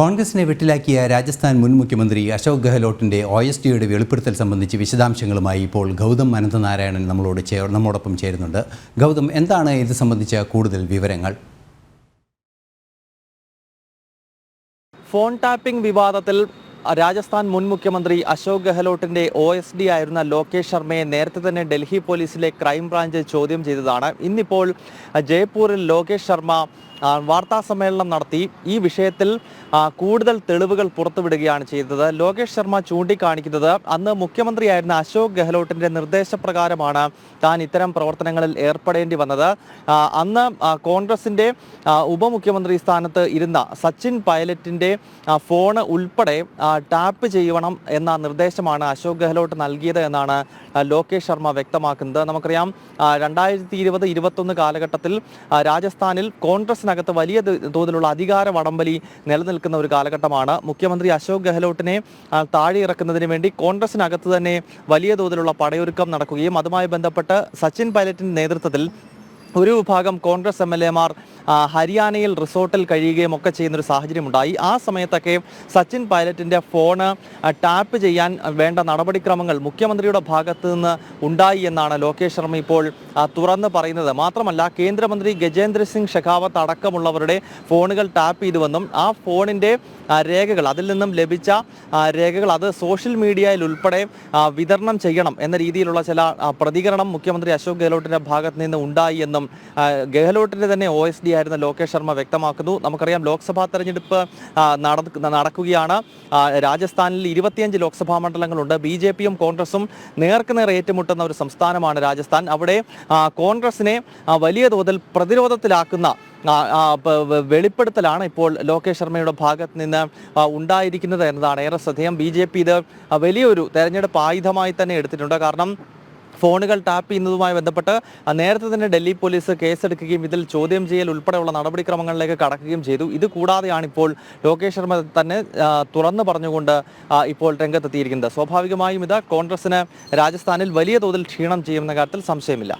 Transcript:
കോൺഗ്രസിനെ വെട്ടിലാക്കിയ രാജസ്ഥാൻ മുൻ മുഖ്യമന്ത്രി അശോക് ഗെഹ്ലോട്ടിന്റെ ഒ എസ് ഡിയുടെ വെളിപ്പെടുത്തൽ സംബന്ധിച്ച് വിശദാംശങ്ങളുമായി ഇപ്പോൾ ഗൗതം അനന്തനാരായണൻ നമ്മളോട് ചേർ നമ്മോടൊപ്പം ചേരുന്നുണ്ട്. ഗൗതം എന്താണ് ഇത് സംബന്ധിച്ച കൂടുതൽ വിവരങ്ങൾ? ഫോൺ ടാപ്പിംഗ് വിവാദത്തിൽ രാജസ്ഥാൻ മുൻ മുഖ്യമന്ത്രി അശോക് ഗെഹ്ലോട്ടിന്റെ ഒ എസ് ഡി ആയിരുന്ന ലോകേഷ് ശർമ്മയെ നേരത്തെ തന്നെ ഡൽഹി പോലീസിലെ ക്രൈംബ്രാഞ്ച് ചോദ്യം ചെയ്തതാണ്. ഇന്നിപ്പോൾ ജയ്പൂരിൽ ലോകേഷ് ശർമ്മ വാർത്താ സമ്മേളനം നടത്തി. ഈ വിഷയത്തിൽ കൂടുതൽ തെളിവുകൾ പുറത്തുവിടുകയാണ് ചെയ്തത്. ലോകേഷ് ശർമ്മ ചൂണ്ടിക്കാണിക്കുന്നത് അന്ന് മുഖ്യമന്ത്രിയായിരുന്ന അശോക് ഗെഹ്ലോട്ടിന്റെ നിർദ്ദേശപ്രകാരമാണ് താൻ ഇത്തരം പ്രവർത്തനങ്ങളിൽ ഏർപ്പെടേണ്ടി വന്നത്. അന്ന് കോൺഗ്രസിന്റെ ഉപമുഖ്യമന്ത്രി സ്ഥാനത്ത് ഇരുന്ന സച്ചിൻ പൈലറ്റിന്റെ ഫോണ് ഉൾപ്പെടെ ടാപ്പ് ചെയ്യണം എന്ന നിർദ്ദേശമാണ് അശോക് ഗെഹ്ലോട്ട് നൽകിയത് എന്നാണ് ലോകേഷ് ശർമ്മ വ്യക്തമാക്കുന്നത്. നമുക്കറിയാം രണ്ടായിരത്തി ഇരുപത് ഇരുപത്തൊന്ന് കാലഘട്ടത്തിൽ രാജസ്ഥാനിൽ രാജസ്ഥാനിൽ കോൺഗ്രസിനകത്ത് വലിയ തോതിലുള്ള അധികാര വടംവലി നിലനിൽക്കുന്ന ഒരു കാലഘട്ടമാണ്. മുഖ്യമന്ത്രി അശോക് ഗെഹ്ലോട്ടിനെ താഴെ ഇറക്കുന്നതിന് വേണ്ടി കോൺഗ്രസിനകത്ത് തന്നെ വലിയ തോതിലുള്ള പടയൊരുക്കം നടക്കുകയും അതുമായി ബന്ധപ്പെട്ട് സച്ചിൻ പൈലറ്റിന്റെ നേതൃത്വത്തിൽ ഒരു വിഭാഗം കോൺഗ്രസ് എം എൽ എമാർ ഹരിയാനയിൽ റിസോർട്ടിൽ കഴിയുകയും ഒക്കെ ചെയ്യുന്ന ഒരു സാഹചര്യം ഉണ്ടായി ആ സമയത്തൊക്കെ സച്ചിൻ പൈലറ്റിന്റെ ഫോണ് ടാപ്പ് ചെയ്യാൻ വേണ്ട നടപടിക്രമങ്ങൾ മുഖ്യമന്ത്രിയുടെ ഭാഗത്ത് നിന്ന് ഉണ്ടായി എന്നാണ് ലോകേഷ് ശർമ്മ ഇപ്പോൾ തുറന്ന് പറയുന്നത്. മാത്രമല്ല കേന്ദ്രമന്ത്രി ഗജേന്ദ്ര സിംഗ് ഷെഖാവത്ത് അടക്കമുള്ളവരുടെ ഫോണുകൾ ടാപ്പ് ചെയ്തുവെന്നും ആ ഫോണിന്റെ രേഖകൾ അതിൽ നിന്നും ലഭിച്ച രേഖകൾ അത് സോഷ്യൽ മീഡിയയിൽ ഉൾപ്പെടെ വിതരണം ചെയ്യണം എന്ന രീതിയിലുള്ള ചില പ്രതികരണം മുഖ്യമന്ത്രി അശോക് ഗെഹ്ലോട്ടിന്റെ ഭാഗത്ത് നിന്ന് ഉണ്ടായി എന്നും ഗെഹ്ലോട്ടിന്റെ തന്നെ ഒ എസ് ഡി ആയിരുന്ന ലോകേഷ് ശർമ്മ വ്യക്തമാക്കുന്നു. നമുക്കറിയാം ലോക്സഭാ തെരഞ്ഞെടുപ്പ് നട- നടക്കുകയാണ്. രാജസ്ഥാനിൽ ഇരുപത്തിയഞ്ച് ലോക്സഭാ മണ്ഡലങ്ങളുണ്ട്. ബി ജെ പിയും കോൺഗ്രസും നേർക്കുനേർ ഏറ്റുമുട്ടുന്ന ഒരു സംസ്ഥാനമാണ് രാജസ്ഥാൻ. അവിടെ കോൺഗ്രസിനെ വലിയ തോതിൽ പ്രതിരോധത്തിലാക്കുന്ന വെളിപ്പെടുത്തലാണ് ഇപ്പോൾ ലോകേഷ് ശർമ്മയുടെ ഭാഗത്ത് നിന്ന് ഉണ്ടായിരിക്കുന്നത് എന്നതാണ് ഏറെ ശ്രദ്ധേയം. ബി ജെ പി ഇത് വലിയൊരു തെരഞ്ഞെടുപ്പ് ആയുധമായി തന്നെ എടുത്തിട്ടുണ്ട്. കാരണം ഫോണുകൾ ടാപ്പ് ചെയ്യുന്നതുമായി ബന്ധപ്പെട്ട് നേരത്തെ തന്നെ ഡൽഹി പോലീസ് കേസെടുക്കുകയും ഇതിൽ ചോദ്യം ചെയ്യൽ ഉൾപ്പെടെയുള്ള നടപടിക്രമങ്ങളിലേക്ക് കടക്കുകയും ചെയ്തു. ഇത് കൂടാതെയാണ് ഇപ്പോൾ ലോകേഷ് ശർമ്മ തന്നെ തുറന്നു പറഞ്ഞുകൊണ്ട് ഇപ്പോൾ രംഗത്തെത്തിയിരിക്കുന്നത്. സ്വാഭാവികമായും ഇത് കോൺഗ്രസിന് രാജസ്ഥാനിൽ വലിയ തോതിൽ ക്ഷീണം ചെയ്യുമെന്ന കാര്യത്തിൽ സംശയമില്ല.